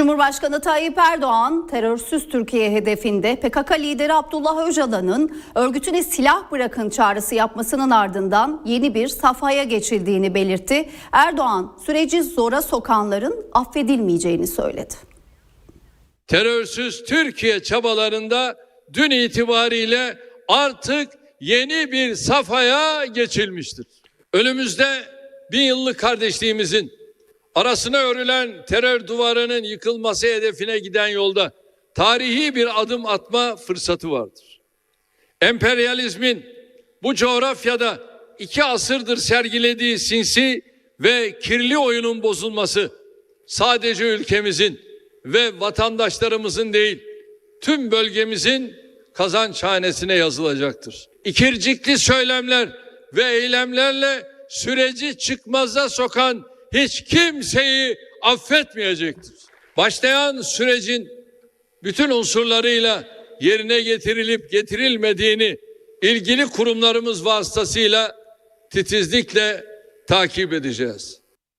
Cumhurbaşkanı Tayyip Erdoğan terörsüz Türkiye hedefinde PKK lideri Abdullah Öcalan'ın örgütüne silah bırakın çağrısı yapmasının ardından yeni bir safhaya geçildiğini belirtti. Erdoğan süreci zora sokanların affedilmeyeceğini söyledi. terörsüz Türkiye çabalarında dün itibariyle artık yeni bir safhaya geçilmiştir. Önümüzde bin yıllık kardeşliğimizin arasına örülen terör duvarının yıkılması hedefine giden yolda tarihi bir adım atma fırsatı vardır. Emperyalizmin bu coğrafyada iki asırdır sergilediği sinsi ve kirli oyunun bozulması sadece ülkemizin ve vatandaşlarımızın değil tüm bölgemizin kazançhanesine yazılacaktır. İkircikli söylemler ve eylemlerle süreci çıkmaza sokan hiç kimseyi affetmeyecektir. Başlayan sürecin bütün unsurlarıyla yerine getirilip getirilmediğini ilgili kurumlarımız vasıtasıyla titizlikle takip edeceğiz.